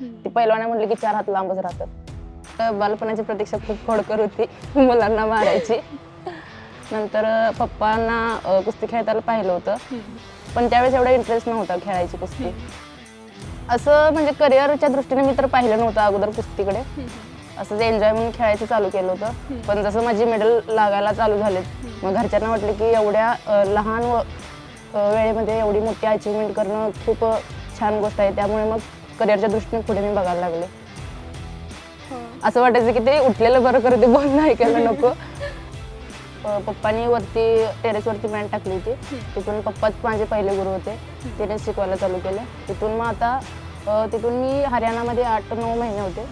ती पहिलवाना म्हटली की चार हात लांबच राहतात. तर बालपणाची प्रतीक्षा खूप खोडकर होती. मुलांना मारायची. नंतर पप्पांना कुस्ती खेळताना पाहिलं होतं. पण त्यावेळेस एवढा इंटरेस्ट नव्हता खेळायची कुस्ती. असं म्हणजे करिअरच्या दृष्टीने मी तर पाहिलं नव्हतं अगोदर कुस्तीकडे. असं एन्जॉय म्हणून खेळायचं चालू केलं होतं. पण जसं माझी मेडल लागायला चालू झालेत मग घरच्यांना वाटलं की एवढ्या लहान वेळेमध्ये एवढी मोठी अचिव्हमेंट करणं खूप छान गोष्ट आहे. त्यामुळे मग करिअरच्या दृष्टीने पुढे मी बघायला लागले. असं वाटायचं की ते उठलेलं बरं करते बोलणं ऐकायला नको. पप्पानी वरती टेरेसवरती बँड टाकली होती. तिथून पप्पाच माझे पहिले गुरु होते. तिने शिकवायला चालू केलं. तिथून मग आता तिथून मी हरियाणामध्ये आठ नऊ महिने होते.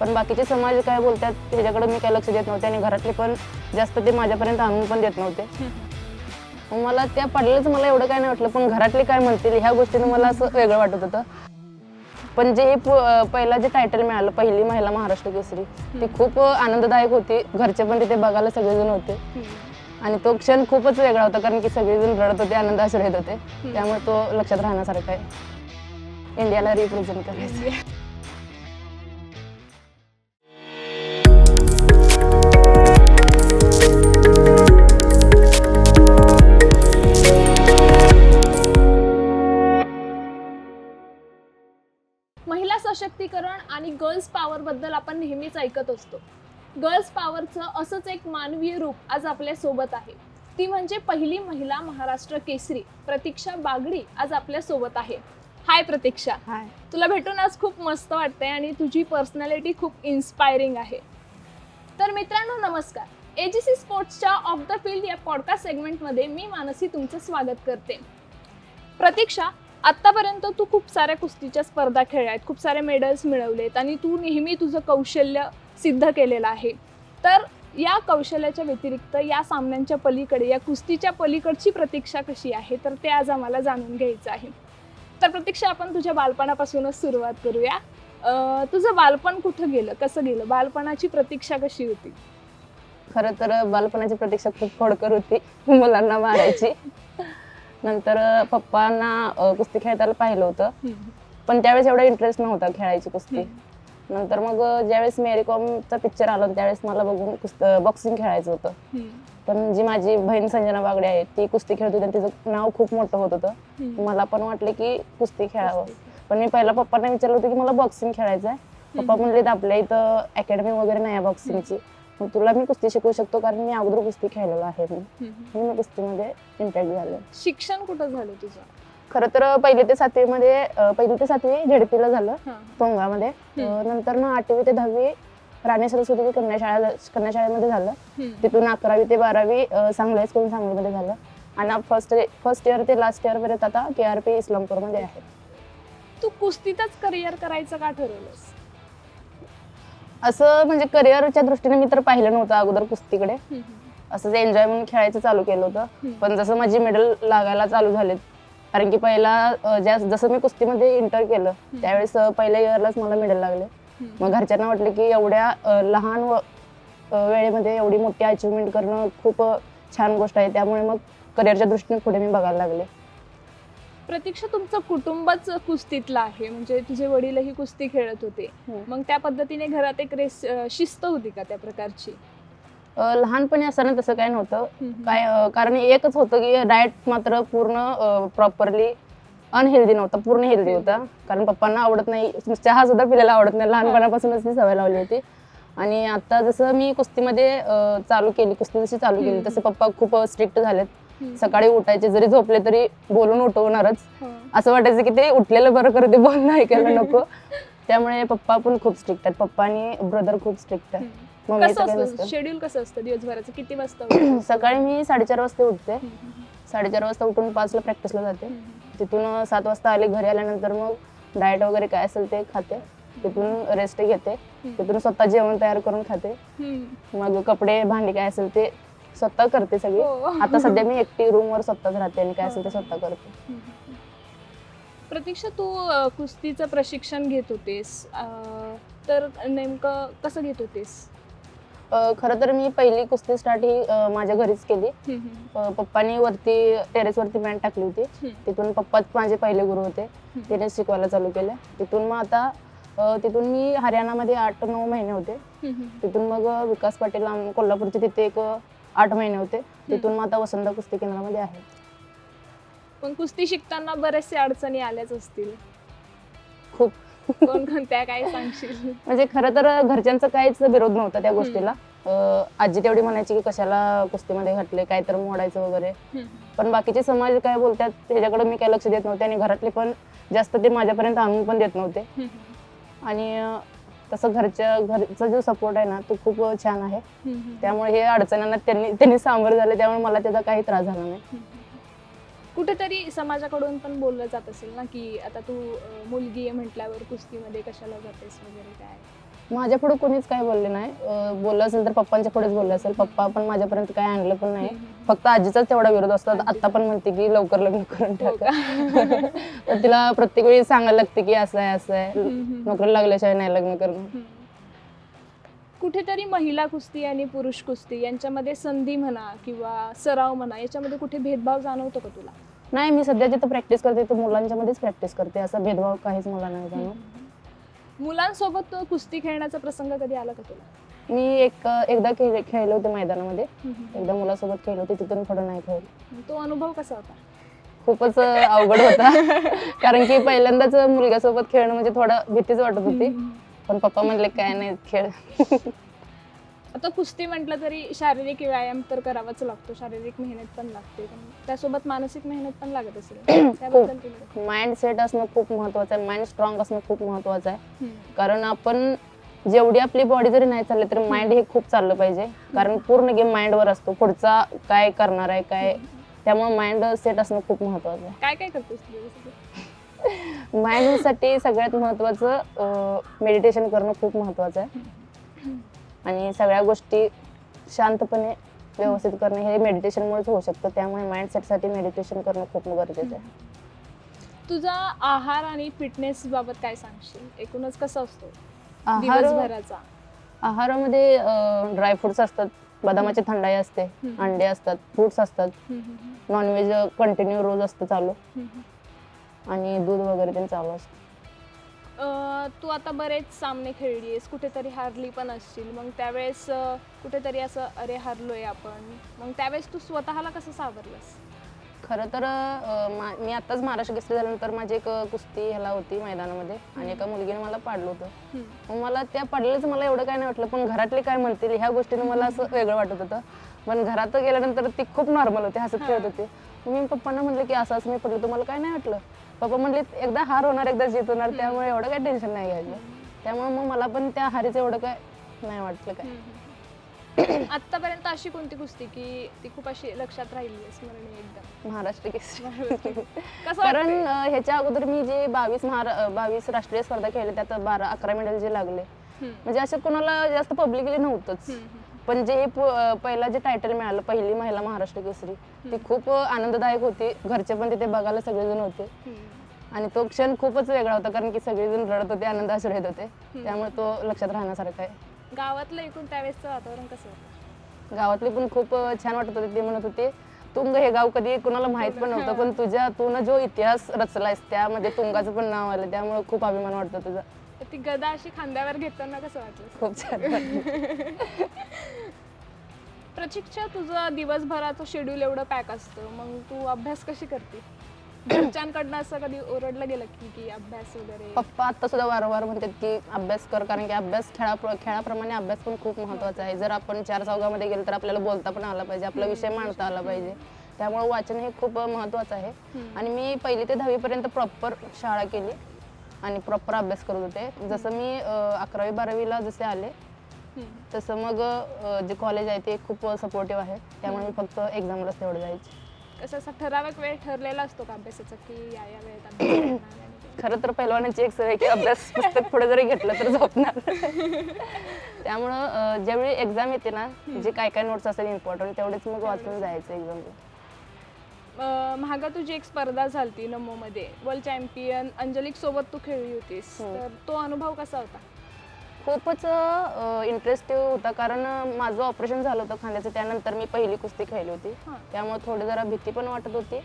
पण बाकीचे समाज काय बोलतात त्याच्याकडे मी काय लक्ष देत नव्हते आणि घरातले पण जास्त ते माझ्यापर्यंत आणून पण देत नव्हते. मला त्या पडलेच मला एवढं काय नाही वाटलं पण घरातले काय म्हणतील ह्या गोष्टीनं मला असं वेगळं वाटत होतं. पण जे हे पहिला जे टायटल मिळालं पहिली महिला महाराष्ट्र केसरी ती खूप आनंददायक होती. घरचे पण तिथे बघायला सगळेजण होते. आणि तो क्षण खूपच वेगळा होता कारण की सगळेजण रडत होते आनंद आश्रय येत होते त्यामुळे तो लक्षात राहण्यासारखा आहे. इंडियाला रिप्रेझेंट करायचं. सशक्तीकरण आणि गर्ल्स पॉवर बद्दल आपण नेहमीच ऐकत असतो. गर्ल्स पॉवरचं असंच एक मानवीय रूप आज आपल्यासोबत आहे. ती म्हणजे पहिली महिला महाराष्ट्र केसरी प्रतीक्षा बागडी आज आपल्यासोबत आहे. हाय प्रतीक्षा. हाय. तुला भेटून आज खूप मस्त वाटतंय आणि तुझी पर्सनॅलिटी खूप इन्स्पायरिंग आहे. तर मित्रांनो नमस्कार. एजीसी स्पोर्ट्सच्या ऑफ द फील्ड या पॉडकास्ट सेगमेंटमध्ये मी मानसी तुमचं स्वागत करते. प्रतीक्षा आत्तापर्यंत तू खूप साऱ्या कुस्तीच्या स्पर्धा खेळल्या आहेत खूप सारे मेडल्स मिळवलेत आणि तू नेहमी तुझं कौशल्य सिद्ध केलेलं आहे. तर या कौशल्याच्या व्यतिरिक्त या सामन्यांच्या पलीकडे या कुस्तीच्या पलीकडची प्रतीक्षा कशी आहे? तर ते आज आम्हाला जाणून घ्यायचं आहे. तर प्रतीक्षा आपण तुझ्या बालपणापासूनच सुरुवात करूया. तुझं बालपण कुठं गेलं? कसं गेलं? बालपणाची प्रतीक्षा कशी होती? खरं तर बालपणाची प्रतीक्षा खूप खोडकर होती. मुलांना मारायची. नंतर पप्पांना अं, कुस्ती खेळताना पाहिलं होतं. पण त्यावेळेस एवढा इंटरेस्ट नव्हता खेळायची कुस्ती. नंतर मग अं, ज्यावेळेस मेरी कॉमचा पिक्चर आला त्यावेळेस मला बघून कुस्त बॉक्सिंग खेळायचं होतं. पण जी माझी बहीण संजना बागडे आहे ती कुस्ती खेळत होती आणि तिचं नाव खूप मोठं होत होतं. मला पण वाटलं की कुस्ती खेळावं. पण मी पहिला पप्पांना विचारलं होतं की मला बॉक्सिंग खेळायचं आहे पप्पा म्हणले आपल्या इथं अकॅडमी वगैरे नाही आहे बॉक्सिंगची मग तुला मी कुस्ती शिकवू शकतो कारण मी अगोदर कुस्ती खेळलेलो आहे मी. मी कुस्तीमध्ये इम्पॅक्ट झालं. शिक्षण कुठं झालं तुझं? खरं तर पहिली ते सातवीमध्ये अं, पहिली ते सातवी झेडपीला झालं. अं, नंतर ना आठवी ते दहावी राणी सरस्वती कन्या शाळा कन्या शाळेमध्ये झालं. तिथून अकरावी ते बारावी सांगली हायस्कूल सांगलीमध्ये झालं. आणि फर्स्ट फर्स्ट इयर ते लास्ट इयर पर्यंत आता के आर पी इस्लामपूरमध्ये आहे. तू कुस्तीतच करिअर करायचं का ठरवलंस? असं म्हणजे करिअरच्या दृष्टीने मी तर पाहिलं नव्हतं अगोदर कुस्तीकडे. असं एन्जॉय म्हणून खेळायचं चालू केलं होतं. पण जसं माझी मेडल लागायला चालू झालेत कारण की पहिला ज्या जसं मी कुस्तीमध्ये इंटर केलं त्यावेळेस पहिल्या इयरलाच मला मेडल लागले. मग घरच्यांना वाटलं की एवढ्या लहान वेळेमध्ये एवढी मोठी अचिव्हमेंट करणं खूप छान गोष्ट आहे. त्यामुळे मग करिअरच्या दृष्टीने पुढे मी बघायला लागले. प्रतीक्षा तुमचं कुटुंबच कुस्तीतलं आहे. म्हणजे तुझे वडीलही कुस्ती खेळत होते. मग त्या पद्धतीने घरात एक रेस अं, शिस्त होती का त्या प्रकारची? अं, लहानपणी असताना तसं काय नव्हतं. काय अं, कारण एकच होतं की डाएट मात्र पूर्ण प्रॉपरली अनहेल्दी नव्हता. पूर्ण हेल्दी होता. कारण पप्पांना आवडत नाही. चहा सुद्धा पिल्याला आवडत नाही. लहानपणापासूनच ती सवय लावली होती. आणि आता जसं मी कुस्तीमध्ये अं, चालू केली कुस्ती जशी चालू केली तसे पप्पा खूप स्ट्रिक्ट झालेत. सकाळी उठायचे जरी झोपले तरी बोलून उठवणारच. असं वाटायचं की ते उठलेलं बरं करते बोलणं ऐकायला नको. त्यामुळे पप्पा पण खूप स्ट्रिक्ट आहेत. पप्पा आणि ब्रदर खूप स्ट्रिक्ट आहे मम्मीचं कसं काही असतं? नसतं. शेड्यूल कसं असतं दिवसभराचं? किती वाजता? सकाळी मी साडेचार वाजता उठते. साडेचार वाजता उठून पाचला प्रॅक्टिसला जाते. तिथून सात वाजता आले घरी आल्यानंतर मग डाएट वगैरे काय असेल ते खाते. तिथून रेस्ट घेते. तिथून स्वतः जेवण तयार करून खाते. मग कपडे भांडी काय असेल ते स्वतः करते सगळी. हो. आता सध्या मी एकटी रूमवर स्वतःच राहते आणि काय असेल ते स्वतः करते. प्रतीक्षा तू अं, कुस्तीचं प्रशिक्षण घेत होतेस. अं, तर नेमकं कसं घेत होतेस? अं, खरं तर मी पहिली कुस्ती स्टार्ट ही अं, माझ्या घरीच केली. अं, पप्पानी वरती टेरेसवरती बँड टाकली होती. तिथून पप्पाच माझे पहिले गुरु होते. तिने शिकवायला चालू केलं. तिथून मग आता अ, तिथून मी हरियाणामध्ये आठ नऊ महिने होते. तिथून मग विकास पाटील आम- कोल्हापूरचे तिथे एक आठ महिने होते. तिथून मग आता वसंत कुस्ती केंद्रामध्ये आहे. पण कुस्ती शिकताना बरेचसे अडचणी आल्याच असतील. खूप. कोणकोणत्या काय सांगशील? म्हणजे खरं तर घरच्यांचा काहीच विरोध नव्हता त्या गोष्टीला. आजी तेवढी म्हणायची की कशाला कुस्तीमध्ये घातले काय तर मोडायचं वगैरे. पण बाकीचे समाज काय बोलतात त्याच्याकडे मी काय लक्ष देत नव्हते आणि घरातले पण जास्त ते माझ्यापर्यंत आणून पण देत नव्हते. आणि तसं घरच्या घरचा जो सपोर्ट आहे ना तो खूप छान आहे. त्यामुळे हे अडचणींना त्यांनी त्यांनी सामोरे झाले त्यामुळे मला त्याचा काही त्रास झाला नाही. कुठेतरी समाजाकडून पण बोललं जात असेल ना की आता तू मुलगी आहे म्हटल्यावर कुस्तीमध्ये कशाला जातेस वगैरे काय? माझ्या पुढे कोणीच काय बोलले नाही. अ, बोललं असेल तर पप्पांच्या पुढेच बोलले असेल. पप्पा पण माझ्यापर्यंत काय आणलं पण नाही. फक्त आजीचाच तेवढा विरोध असतो. आता पण म्हणते की लवकर लग्न करून हो टाका. तर तिला प्रत्येक वेळी सांगायला लागते की असं आहे असं आहे. नोकरी लागल्याशिवाय नाही लग्न करणं. कुठेतरी महिला कुस्ती आणि पुरुष कुस्ती यांच्यामध्ये संधी म्हणा किंवा सराव म्हणा याच्यामध्ये कुठे भेदभाव जाणवतो का तुला? नाही मी सध्या जिथं प्रॅक्टिस करते तर मुलांच्या मध्येच प्रॅक्टिस करते. असा भेदभाव काहीच मला नाही जाणवत. मुलांसोबत कुस्ती खेळण्याचा प्रसंग कधी आला का तुला? मी एक एकदा खेळ खेळले होते मैदानामध्ये. एकदा मुलासोबत खेळले होते तिथून पुढे नाही खेळले. तो अनुभव कसा होता? खूपच अवघड होता. कारण की पहिल्यांदाच मुलग्यासोबत खेळणं म्हणजे थोडं भीतीच वाटत होती. पण पप्पा म्हणले काय नाही खेळ. आता कुस्ती म्हटलं तरी शारीरिक व्यायाम तर करावाच लागतो. शारीरिक मेहनत पण लागते. त्यासोबत मानसिक मेहनत पण लागत असेल. त्याबद्दल माइंड सेट असणं खूप महत्वाचं आहे. माइंड स्ट्रॉंग असणं खूप महत्वाचं आहे. हम्म. कारण आपण जेवढी आपली बॉडी जरी नाही चालली तरी माइंड हे खूप चाललं पाहिजे. कारण पूर्ण गेम माइंडवर असतो. पुढचा काय करणार आहे काय? त्यामुळे माइंड सेट असणं खूप महत्वाचं आहे. काय काय करतेस तू दिवसभर? माइंडसाठी सगळ्यात महत्वाचं मेडिटेशन करणं खूप महत्वाचं आहे. आणि सगळ्या गोष्टी शांतपणे व्यवस्थित करणे हे मेडिटेशनमुळेच होऊ शकतं. त्यामुळे माइंड सेटसाठी मेडिटेशन करणं खूप गरजेचं आहे. तुझा आहार आणि फिटनेस बाबत काय सांगशील? एकूणच कसं असतो? दिवसभराचा. आहारामध्ये ड्रायफ्रुट्स असतात. बदामाची थंडाई असते. अंडे असतात. फ्रुट्स असतात. नॉनव्हेज कंटिन्यू रोज असतं चालू. आणि दूध वगैरे पण चालू असतं. तू आता बरेच सामने खेळलीस कुठेतरी हारली पण असशील. मग त्यावेळेस कुठेतरी असं अरे हारलोय आपण. मग त्यावेळेस तू स्वतःला कसं सावरलंस? खरं तर मा- मी आताच महाराष्ट्र केसरी झाल्यानंतर माझी एक कुस्ती ह्याला होती मैदानामध्ये आणि एका मुलगीने मला पाडलं होतं. मग मला त्या पडलेच मला एवढं काय नाही वाटलं पण घरातले काय म्हणतील ह्या गोष्टीने मला असं वेगळं वाटत होतं. पण घरात गेल्यानंतर ती खूप नॉर्मल होती हसत खेळत होती. मग मी पप्पांना म्हणलं की असं असं मी पडलं. तुम्हाला काय नाही वाटलं. पप्पा म्हणले एकदा हार होणार एकदा जीत होणार त्यामुळे एवढं काय टेन्शन नाही घ्यायचं. त्यामुळे मग मला पण त्या हारीचं एवढं काय नाही वाटलं काय. आतापर्यंत अशी कोणती कुस्ती की ती खूप अशी लक्षात राहिली आहे स्मरणीय एकदम? महाराष्ट्र केसरी. कारण ह्याच्या अगोदर मी जे बावीस महारा बावीस राष्ट्रीय स्पर्धा खेळले त्यात बारा अकरा मेडल जे लागले. म्हणजे असं कोणाला जास्त पब्लिकली नव्हतंच. पण जे हे पहिला जे टायटल मिळालं पहिली महिला महाराष्ट्र केसरी ती खूप आनंददायक होती. घरचे पण तिथे बघायला सगळेजण होते. आणि तो क्षण खूपच वेगळा होता कारण की सगळेजण रडत होते आनंद आश्रय येत होते त्यामुळे तो लक्षात राहण्यासारखा आहे. गावातलं एकूण त्यावेळेसचं वातावरण कसं होतं? गावातले पण खूप छान वाटत होते ते म्हणत होते तुंग हे गाव कधी कुणाला माहीत पण नव्हतं पण तुझ्या तू ना जो इतिहास रचलायस त्यामध्ये तुंगाचं पण नाव आलं त्यामुळे खूप अभिमान वाटतो तुझा. ती गदा अशी खांद्यावर घेताना कसं वाटलं? खूप छान वाटलं. प्रतीक्षा तुझं दिवसभराचं शेड्यूल एवढं पॅक असतं. मग तू अभ्यास कशी करते? घरच्यांकडनं असं कधी ओरडलं गेलं की की अभ्यास वगैरे? पप्पा आता सुद्धा वारंवार म्हणतात की अभ्यास कर कारण की अभ्यास खेळा खेळाप्रमाणे अभ्यास पण खूप महत्त्वाचा आहे. जर आपण चार चौघामध्ये गेलो तर आपल्याला बोलता पण आला पाहिजे आपला विषय मांडता आला पाहिजे. त्यामुळे वाचन हे खूप महत्वाचं आहे. आणि मी पहिली ते दहावीपर्यंत प्रॉपर शाळा केली. आणि प्रॉपर अभ्यास करत होते. जसं मी अकरावी बारावीला जसे आले. तसं मग जे कॉलेज आहे ते खूप सपोर्टिव्ह आहे. त्यामुळे मी फक्त एक्झामलाच तेवढं जायचे. कसं असा ठराविक वेळ ठरलेला असतो का अभ्यासाचा की या या वेळेत? खरं तर पहिलवानाची एक सवय की अभ्यास पुस्तक पुढे जरी घेतलं तर झोपणार. त्यामुळं ज्यावेळी एक्झाम येते ना जे काय काय नोट्स असेल इम्पॉर्टंट तेवढेच मग वाचून जायचं एक्झामला महागा तुझी एक स्पर्धा झालती नमोमध्ये वर्ल्ड चॅम्पियन अंजलिक सोबत तू खेळली होतीस हो. तर तो अनुभव कसा होता खूपच इंटरेस्टिव्ह होता कारण माझं ऑपरेशन झालं होतं खांद्याचं त्यानंतर मी पहिली कुस्ती खेळली होती. त्यामुळे थोडी जरा भीती पण वाटत होती.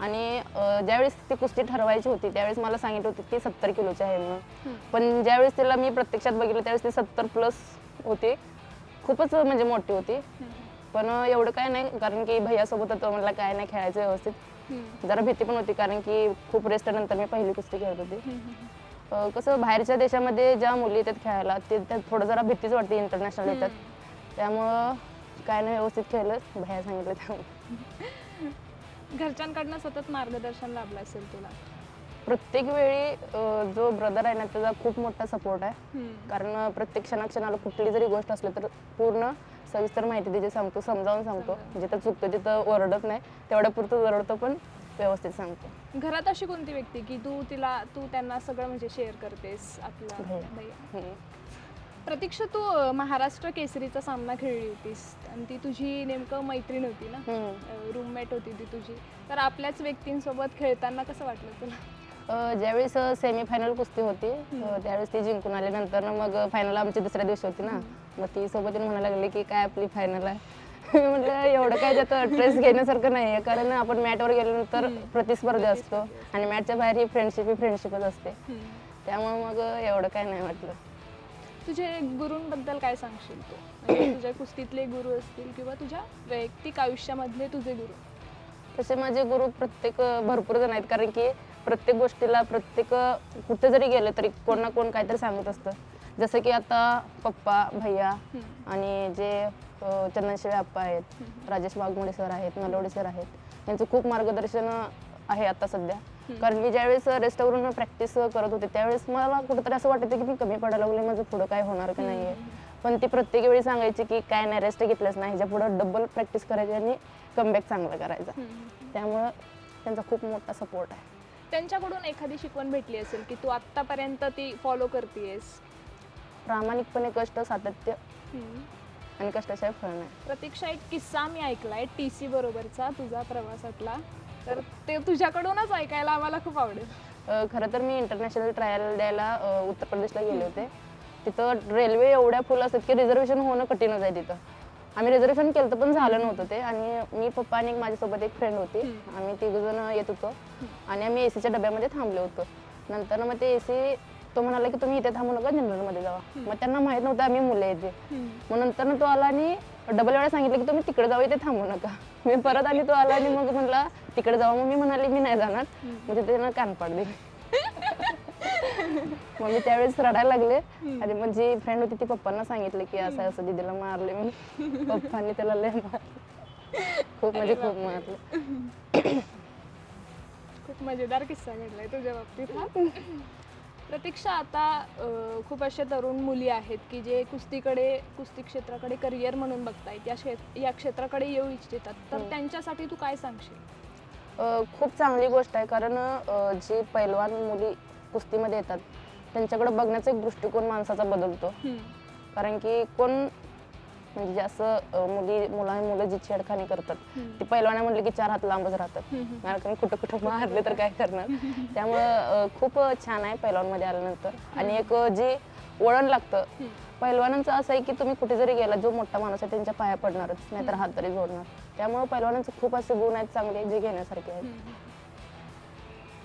आणि ज्यावेळेस ती कुस्ती ठरवायची होती त्यावेळेस मला सांगितलं होती ती सत्तर किलोची आहे म्हणून. पण ज्यावेळेस तिला मी प्रत्यक्षात बघितलं त्यावेळेस ती सत्तर प्लस होती खूपच म्हणजे मोठी होती. पण एवढं काय नाही. कारण की भैयासोबत होतं म्हटलं काय नाही खेळायचं व्यवस्थित. जरा भीती पण होती कारण की खूप रेस्ट नंतर मी पहिली कुस्ती खेळत होती. अं, कसं बाहेरच्या देशामध्ये ज्या मुली येतात खेळायला ते त्यात थोडं जरा भीतीच वाटते इंटरनॅशनल येतात. त्यामुळं काय नाही व्यवस्थित खेळलं भैया सांगितलं त्यामुळे. घरच्यांकडनं सतत मार्गदर्शन लाभलं असेल तुला? प्रत्येक वेळी अं, जो ब्रदर आहे ना त्याचा खूप मोठा सपोर्ट आहे. कारण प्रत्येक क्षणाक्षणाला कुठली जरी गोष्ट असली तर पूर्ण सविस्तर माहिती त्याची सांगतो समजावून सांगतो. जिथं चुकतो तिथं ओरडत नाही. तेवढ्या पुरतं ओरडतो पण व्यवस्थित सांगतो. घरात अशी कोणती व्यक्ती की तू तिला तू त्यांना सगळं म्हणजे शेअर करतेस आपला. भैया हम्म. प्रतीक्षा तू महाराष्ट्र केसरीचा सामना खेळली होतीस आणि ती तुझी नेमकं मैत्रीण होती ना. रूममेट होती ती तुझी. तर आपल्याच व्यक्तींसोबत खेळताना कसं वाटलं तुला? ज्यावेळेस सेमीफायनल कुस्ती होती त्यावेळेस ती जिंकून आल्यानंतर मग फायनल आमची दुसऱ्या दिवशी होती ना? मग ती सोबत म्हणायला लागली की काय आपली फायनल आहे? मी म्हटलं एवढं काय त्यात स्ट्रेस घेण्यासारखं नाही आहे कारण आपण मॅटवर गेल्यानंतर प्रतिस्पर्धा असतो आणि मॅटच्या बाहेर ही फ्रेंडशिप ही फ्रेंडशिपच असते. त्यामुळे मग एवढं काय नाही वाटलं. तुझे गुरूंबद्दल काय सांगशील तू? म्हणजे तुझ्या कुस्तीतले गुरु असतील किंवा तुझ्या वैयक्तिक आयुष्यामधले तुझे गुरु? तसे माझे गुरु प्रत्येक भरपूर जण आहेत. कारण की प्रत्येक गोष्टीला प्रत्येक कुठे जरी गेलं तरी कोण ना कोण काहीतरी सांगत असतं. जसं की आता पप्पा भैया आणि जे चंदनशिवे आप्पा आहेत राजेश वाघमोडे सर आहेत नलवडे सर आहेत यांचं खूप मार्गदर्शन आहे आता सध्या. कारण मी ज्यावेळेस रेस्टवरून प्रॅक्टिस करत होते त्यावेळेस मला कुठेतरी असं वाटतं की मी कमी पडायला लागले माझं पुढं काय होणार का नाही पण ती प्रत्येक वेळी सांगायची की काय नाही रेस्ट घेतलंच नाही ह्याच्या पुढं डबल प्रॅक्टिस करायची आणि कमबॅक चांगला करायचा. त्यामुळं त्यांचा खूप मोठा सपोर्ट आहे. त्यांच्याकडून एखादी शिकवण भेटली असेल की तू आत्तापर्यंत ती फॉलो करतेस प्रामाणिकपणे कष्ट सातत्य आणि कष्टाशिवाय फळ नाही. प्रतीक्षा एक किस्सा मी ऐकलाय टी सी बरोबरचा तुझा प्रवासातला. तर ते तुझ्याकडूनच ऐकायला आम्हाला खूप आवडेल. अ, खरं तर मी इंटरनॅशनल ट्रायल द्यायला अ, उत्तर प्रदेशला गेले होते. तिथं रेल्वे एवढ्या फुल असतात की रिझर्वेशन होणं कठीणच आहे तिथं. आम्ही रिझर्वेशन केलं पण झालं नव्हतं ते. आणि मी पप्पा आणि एक माझ्यासोबत एक फ्रेंड होती. आम्ही तिघजण येत होतो. आणि आम्ही एसीच्या डब्यामध्ये थांबलो होतो. नंतर मग ते एसी तो म्हणाला की तुम्ही इथे थांबू नका जनरलमध्ये जावा. मग त्यांना माहीत नव्हतं आम्ही मुलं येते मग नंतर तो आला आणि डबल वेळा सांगितलं की तुम्ही तिकडे जाऊ इथे थांबू नका. मी परत आणि तो आला आणि मग म्हणला तिकडे जाऊ मग मी म्हणाले मी नाही जाणार. मग तिथे त्यानं कानपाड दिली मग मी त्यावेळेस रडायला लागले. आणि मग जी फ्रेंड होती ती पप्पांना सांगितलं की असं असं दीदीला मारले मी पप्पांनी त्याला लय मार खूप म्हणजे खूप मारले. खूप मजेदार किस्सा घडलाय तुझ्या बाबतीत प्रतीक्षा आता खूप अशा तरुण मुली आहेत की जे कुस्तीकडे कुस्ती क्षेत्राकडे करिअर म्हणून बघतायत या क्षेत्र या क्षेत्राकडे येऊ इच्छितात. तर त्यांच्यासाठी तू काय सांगशील? खूप चांगली गोष्ट आहे कारण जी पैलवान मुली कुस्तीमध्ये येतात त्यांच्याकडे बघण्याचा एक दृष्टिकोन माणसाचा बदलतो. कारण की कोण म्हणजे जास्त अ, मुली मुला मुलं जी छेडखानी करतात ती पैलवाना म्हटलं की चार हात लांबच राहतात. मला काही कुठं कुठं मारले तर काय करणार? त्यामुळं खूप छान आहे पैलवानमध्ये आल्यानंतर. आणि एक जी वळण लागतं पैलवानांचं असं आहे की तुम्ही कुठे जरी गेला जो मोठा माणूस आहे त्यांच्या पाया पडणारच नाहीतर हात तरी जोडणार. त्यामुळे पैलवानांचे खूप असे गुण आहेत चांगले जे घेण्यासारखे आहेत.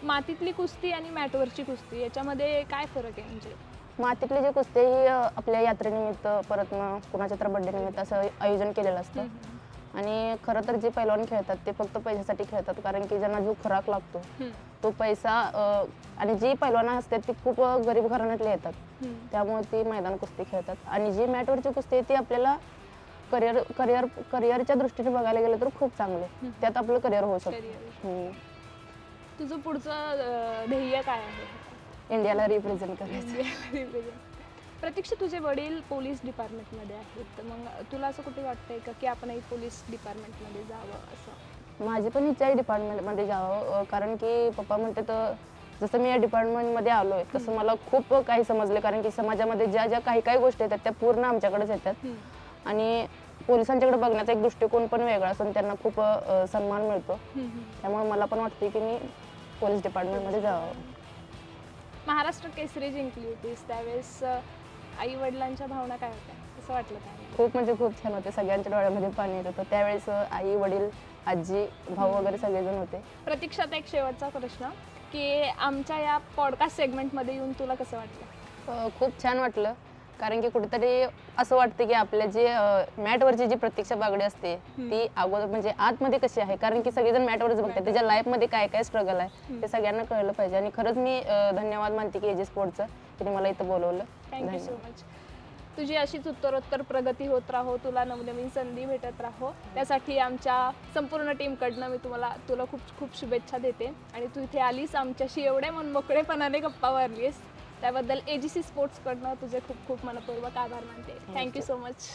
मातीतली कुस्ती आणि मॅटवरची कुस्ती याच्यामध्ये काय फरक आहे म्हणजे? मातीतली जी कुस्ती ही आपल्या यात्रेनिमित्त परत मग कुणाच्या तर बड्डे निमित्त असं आयोजन केलेलं असतं. आणि खरं तर जे पैलवान खेळतात ते फक्त पैशासाठी खेळतात कारण की ज्यांना जो खुराक लागतो तो पैसा आणि जी पैलवानं असतात ती खूप गरीब घराण्यातले येतात. त्यामुळे ती मैदान कुस्ती खेळतात. आणि जी मॅटवरची कुस्ती आहे ती आपल्याला करिअर करिअर करिअरच्या दृष्टीने बघायला गेलं तर खूप चांगले त्यात आपलं करिअर होऊ शकतं. तुझं पुढचं ध्येय काय आहे? इंडियाला रिप्रेझेंट करायचं. प्रतीक्षा तुझे वडील पोलीस डिपार्टमेंटमध्ये आहेत. तर मग तुला असं कुठे वाटतंय का की आपणही पोलीस डिपार्टमेंटमध्ये जावं असं? माझी पण इच्छा आहे डिपार्टमेंटमध्ये जावं अं, कारण की पप्पा म्हणते तर जसं मी या डिपार्टमेंटमध्ये आलोय तसं मला खूप काही समजले. कारण की समाजामध्ये ज्या ज्या काही काही गोष्टी येतात त्या पूर्ण आमच्याकडेच येतात. आणि पोलिसांच्याकडे बघण्याचा एक दृष्टिकोन पण वेगळा असून त्यांना खूप अं, सन्मान मिळतो. त्यामुळे मला पण वाटते की मी पोलीस डिपार्टमेंटमध्ये जावं. महाराष्ट्र केसरी जिंकली होतीस त्यावेळेस आई वडिलांच्या भावना काय होत्या? कसं वाटलं काय खूप म्हणजे खूप छान होते. सगळ्यांच्या डोळ्यामध्ये पाणी येत होतं. त्यावेळेस आई वडील आजी भाऊ वगैरे सगळेजण होते. प्रतीक्षात एक शेवटचा प्रश्न की आमच्या या पॉडकास्ट सेगमेंटमध्ये येऊन तुला कसं वाटलं? खूप छान वाटलं. कारण की कुठेतरी असं वाटतं की आपल्या जे मॅटवरची जी प्रतीक्षा बागडी असते ती अगोदर म्हणजे आतमध्ये कशी आहे? कारण की सगळेजण मॅटवरच बघतात त्याच्या लाईफमध्ये काय काय स्ट्रगल आहे ते सगळ्यांना कळलं पाहिजे. आणि खरंच मी धन्यवाद मानते की एजे स्पोर्टचं त्यांनी मला इथं बोलवलं. थँक्यू सो धन्यवाद. मच तुझी अशीच उत्तरोत्तर प्रगती होत राहो तुला नवनवीन संधी भेटत राहो. त्यासाठी आमच्या संपूर्ण टीमकडनं मी तुम्हाला तुला खूप खूप शुभेच्छा देते. आणि तू इथे आलीस आमच्याशी एवढ्या मनमोकळेपणाने गप्पा मारलीस त्याबद्दल एजीसी स्पोर्ट्सकडनं तुझे खूप खूप मनपूर्वक आभार मानते. Thank you so much